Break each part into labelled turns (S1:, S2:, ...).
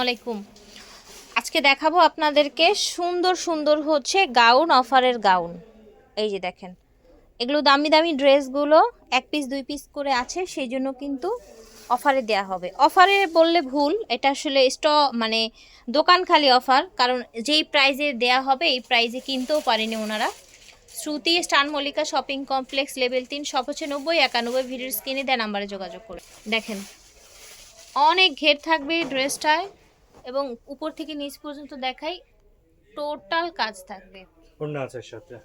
S1: আলাইকুম আজকে দেখাবো আপনাদেরকে সুন্দর সুন্দর হচ্ছে গাউন, অফারের গাউন। এই যে দেখেন, এগুলো দামি দামি ড্রেসগুলো এক পিস দুই পিস করে আছে, সেই জন্য কিন্তু অফারে দেয়া হবে। অফারে বললে ভুল, এটা আসলে স্ট মানে দোকান খালি অফার, কারণ যেই প্রাইজে দেয়া হবে, এই প্রাইজে কিনতেও পারেনি ওনারা। শ্রুতি, স্টান মল্লিকা শপিং কমপ্লেক্স লেভেল তিন, সব হচ্ছে নব্বই, একানব্বই ভিডিওর স্ক্রিনে দেয় নাম্বারে যোগাযোগ করে দেখেন, অনেক ঘের থাকবে ড্রেসটায়। এবং উপর থেকে নিচ পর্যন্ত দেখাই টোটাল কাজ থাকবে।
S2: ওড়না আছে সাথে।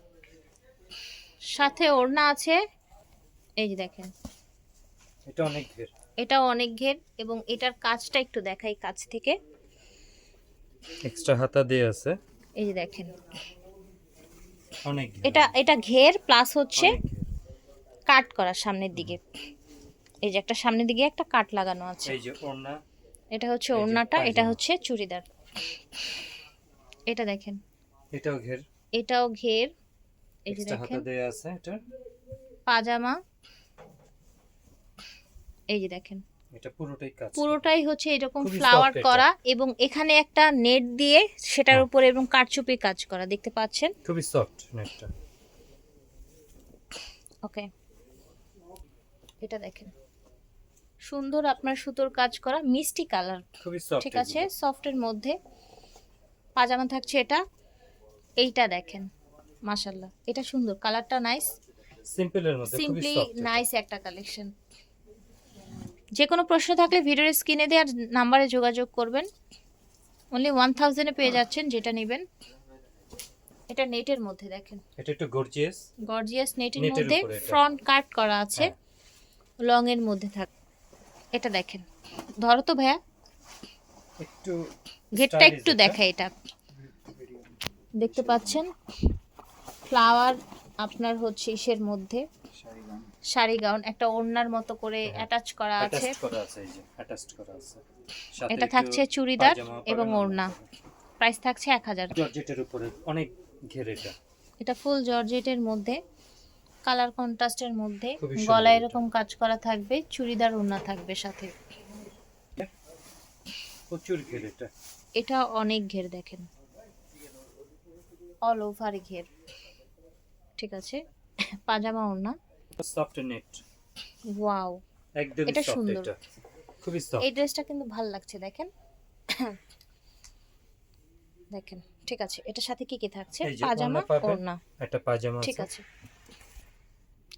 S1: সাথে ওড়না আছে। এই যে দেখেন।
S2: এটা অনেক ঘের।
S1: এটাও অনেক ঘের এবং এটার কাজটা একটু দেখাই কাছ থেকে।
S2: এক্সট্রা হাতা দিয়ে আছে।
S1: এই যে দেখেন।
S2: অনেক
S1: এটা এটা ঘের প্লাস হচ্ছে কাট করা সামনের দিকে। এই যে একটা সামনের দিকে একটা কাট লাগানো আছে।
S2: এই যে ওড়না।
S1: এটা হচ্ছে ওড়নাটা এটা হচ্ছে চুড়িদার। এটা দেখেন।
S2: এটাও ঘের।
S1: এটাও ঘের। এই যে দেখেন।
S2: দিয়ে আছে এটা।
S1: পাজামা। এই যে দেখেন।
S2: এটা পুরোটাই কাজ
S1: পুরোটাই হচ্ছে এরকম ফ্লাওয়ার করা এবং এখানে একটা নেট দিয়ে সেটার
S2: হ্যাঁ।
S1: উপরে এবং কারচুপি কাজ করা দেখতে পাচ্ছেন?
S2: খুবই সফট নেটটা
S1: ওকে এটা দেখেন। সুন্দর আপনার সুতোর কাজ করা মিষ্টি কালার। ঠিক আছে? সফটের মধ্যে পাজামা থাকছে এটা। এইটা দেখেন মাশাল্লাহ এটা সুন্দর কালারটা নাইস
S2: সিম্পলের মধ্যে
S1: সিম্পলি নাইস একটা কালেকশন যে কোনো প্রশ্ন থাকলে ভিডিওর স্ক্রিনে দেওয়ার নাম্বারে যোগাযোগ করবেন। অনলি ওয়ান থাউজেন্ডে পেয়ে যাচ্ছেন যেটা নেবেন। এটা নেটের মধ্যে দেখেন।
S2: এটা একটু গর্জিয়াস
S1: গর্জিয়াস নেটের মধ্যে ফ্রন্ট কাট করা আছে।
S2: হ্যাঁ।
S1: লং এর মধ্যে থাক এটা দেখেন। ধরো তো ভাইয়া।
S2: একটু
S1: ঘেরটা একটু। দেখাই এটা। দেখতে পাচ্ছেন? ফ্লাওয়ার আপনার হচ্ছে ইসের মধ্যে। শাড়ি গাউন একটা ওড়নার মতো করে। অ্যাটাচ করা আছে। এটা থাকছে চুড়িদার এবং ওড়না। প্রাইস থাকছে এক হাজার।
S2: জর্জেটের উপরে অনেক ঘের এটা।
S1: এটা ফুল জর্জেটের মধ্যে। কালার কন্ট্রাস্টের মধ্যে গলায় এরকম কাজ করা থাকবে চুড়িদার ওড়না থাকবে সাথে।
S2: প্রচুর ঘের এটা।
S1: এটা অনেক ঘের দেখেন। অল ওভার ঘের। ঠিক আছে? পাজামা ওড়না।
S2: সফট নেট
S1: ওয়াও
S2: একদম
S1: এটা সুন্দর।
S2: এটা। খুবই সফট
S1: এই ড্রেসটা কিন্তু ভালো লাগছে দেখেন? দেখেন ঠিক আছে। এটার সাথে কি কি থাকছে? পাজামা
S2: ওড়না। একটা পায়জামা
S1: ঠিক
S2: আছে।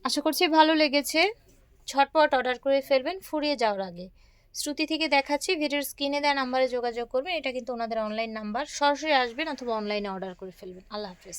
S1: আশা করছি ভালো লেগেছে। ছটপট অর্ডার করে ফেলবেন, ফুরিয়ে যাওয়ার আগে। শ্রুতি থেকে দেখাচ্ছি, ভিডিওর স্ক্রিনে দেওয়া নাম্বারে যোগাযোগ করবেন। এটা কিন্তু ওনাদের অনলাইন নাম্বার সরাসরি আসবেন অথবা অনলাইনে অর্ডার করে ফেলবেন। আল্লাহ হাফেজ।